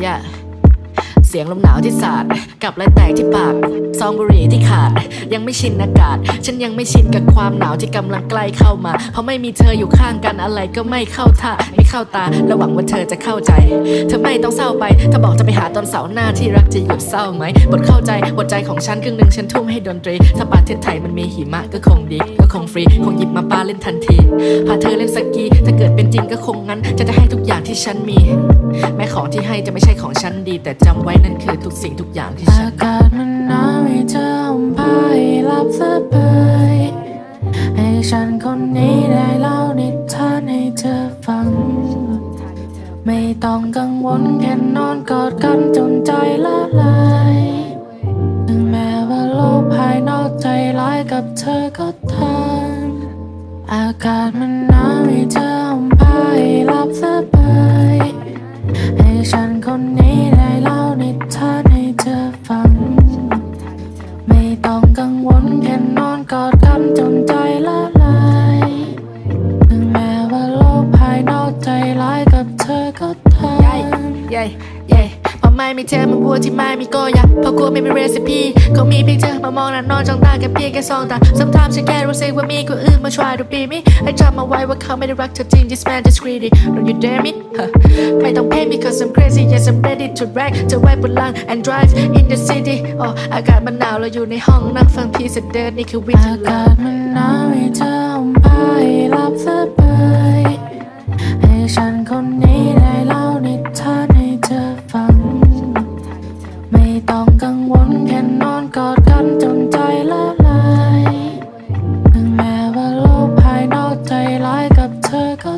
yeah. เสียงลมหนาวที่สาดกับรอยแตกที่ปาก ซองบุหรี่ที่ขาด ยังไม่ชินอากาศ ฉันยังไม่ชินกับความหนาวที่กำลังใกล้เข้ามา เพราะไม่มีเธออยู่ข้างกันอะไรก็ไม่เข้าท่าไม่เข้าตาและหวังว่าเธอจะเข้าใจ เธอไม่ต้องเศร้าไป ถ้าบอกจะไปหาตอนเสาร์หน้าที่รักจะหยุดเศร้าไหมบทเข้าใจบทใจของฉันครึ่งหนึ่งฉันทุ่มให้ดนตรี ถ้าประเทศไทยมันมีหิมะก็คงดีก็คงฟรีคงหยิบมาปาเล่นทันทีพาเธอเล่นสกีถ้าเกิดเป็นจริงก็คงงั้น จะได้ให้ทุกอย่างที่ฉันมี แม้ของที่ให้จะไม่ใช่ของฉันดีแต่จำไว้นั่นคือทุกสิ่งทุกอย่างที่ฉัอากาศมันหนาวให้เธอห่มผ้าให้หลับสบายให้ฉันคนนี้ได้เล่านิทานให้เธอฟัง ไม่ต้องกังวลแค่นอนกอดกันจนใจละลายถึงแม้ว่าโลกภายนอกใจร้ายกับเธอก็ตามอากาศมันหนาวให้เธอห่มผ้าให้หลับสบาย จนใจละลายถึงแม้ว่าโลกภายนอกใจร้ายกับเธอก็ตามเย้เย้พอไม่มีเธอมันวัวที่ไม่มีโกยะเพราะกลัวไม่มีเรซิปีเขามีเพียงเธอมามองและนอนจ้องตากันเพียงแค่สองตา sometimes ฉันแค่รู้สึกว่ามีคนอื่นมา try to be me ให้จำเอาไว้ว่าเขาไม่ได้รักเธอจริง this man is greedy don't you dare me ไม่ต้อง pay me cause I'm crazy yes I'm ready to drag จะไว้บนลัง and drive in the city อ๋ออากาศมันหนาวเราอยู่ในห้องนั่งฟังพี่เสเดินนี่คืออา winter กาศมันหนาวให้เธอ กอดกันจนใจละลายถึงแม้ว่าโลกภายนอกใจร้ายกับเธอก็